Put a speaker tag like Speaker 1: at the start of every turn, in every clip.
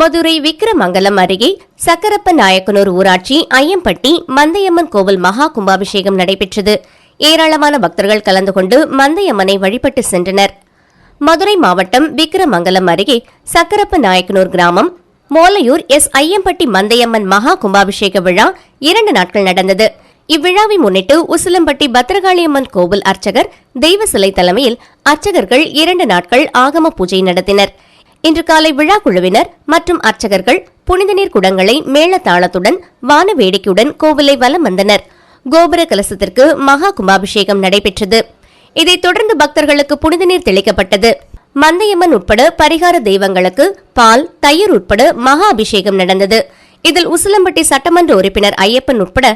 Speaker 1: மதுரை விக்கிரமங்கலம் அருகே சக்கரப்ப நாயக்கனூர் ஊராட்சி ஐயம்பட்டி மந்தையம்மன் கோவில் மகா கும்பாபிஷேகம் நடைபெற்றது. ஏராளமான பக்தர்கள் கலந்து கொண்டு மந்தையம்மனை வழிபட்டு சென்றனர். மதுரை மாவட்டம் விக்கிரமங்கலம் அருகே சக்கரப்ப நாயக்கனூர் கிராமம் மோலையூர் எஸ் ஐயம்பட்டி மந்தையம்மன் மகா கும்பாபிஷேக விழா இரண்டு நாட்கள் நடந்தது. இவ்விழாவை முன்னிட்டு உசிலம்பட்டி பத்ரகாளியம்மன் கோவில் அர்ச்சகர் தெய்வ சிலை தலைமையில் அர்ச்சகர்கள் இரண்டு நாட்கள் ஆகம பூஜை நடத்தினர். இன்று காலை விழா குழுவினர் மற்றும் அர்ச்சகர்கள் புனித நீர் குடங்களை மேளதாளத்துடன் வான வேடிக்கையுடன் கோவிலை வலம் வந்தனர். கோபுர கலசத்திற்கு மகா கும்பாபிஷேகம் நடைபெற்றது. இதைத் தொடர்ந்து பக்தர்களுக்கு புனித நீர் தெளிக்கப்பட்டது. மந்தையம்மன் உட்பட பரிகார தெய்வங்களுக்கு பால் தயிர் உட்பட மகா அபிஷேகம் நடந்தது. இதில் உசிலம்பட்டி சட்டமன்ற உறுப்பினர் ஐயப்பன் உட்பட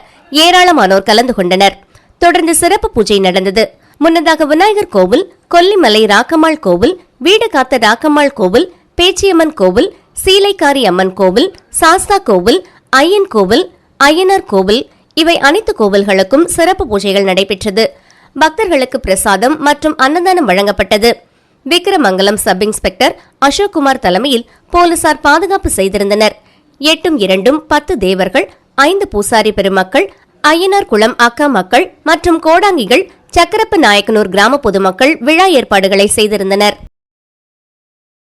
Speaker 1: ஏராளமானோர் கலந்து கொண்டனர். தொடர்ந்து சிறப்பு பூஜை நடந்தது. முன்னதாக விநாயகர் கோவில் கொல்லிமலை ராக்கம்மாள் கோவில் வீடு காத்த ராக்கம்மாள் கோவில் பேச்சியம்மன் கோவில் சீலைக்காரி அம்மன் கோவில் சாஸ்தா கோவில் ஐயன் கோவில் ஐயனார் கோவில் இவை அனைத்து கோவில்களுக்கும் சிறப்பு பூஜைகள் நடைபெற்றது. பக்தர்களுக்கு பிரசாதம் மற்றும் அன்னதானம் வழங்கப்பட்டது. விக்ரமங்கலம் சப் இன்ஸ்பெக்டர் அசோக்குமார் தலைமையில் போலீசார் பாதுகாப்பு செய்திருந்தனர். எட்டும் இரண்டும் பத்து தேவர்கள் ஐந்து பூசாரி பெருமக்கள் ஐயனார் குளம் அக்கா மக்கள் மற்றும் கோடாங்கிகள் சக்கரப்ப நாயக்கனூர் கிராம பொதுமக்கள் விழா ஏற்பாடுகளை செய்திருந்தனர்.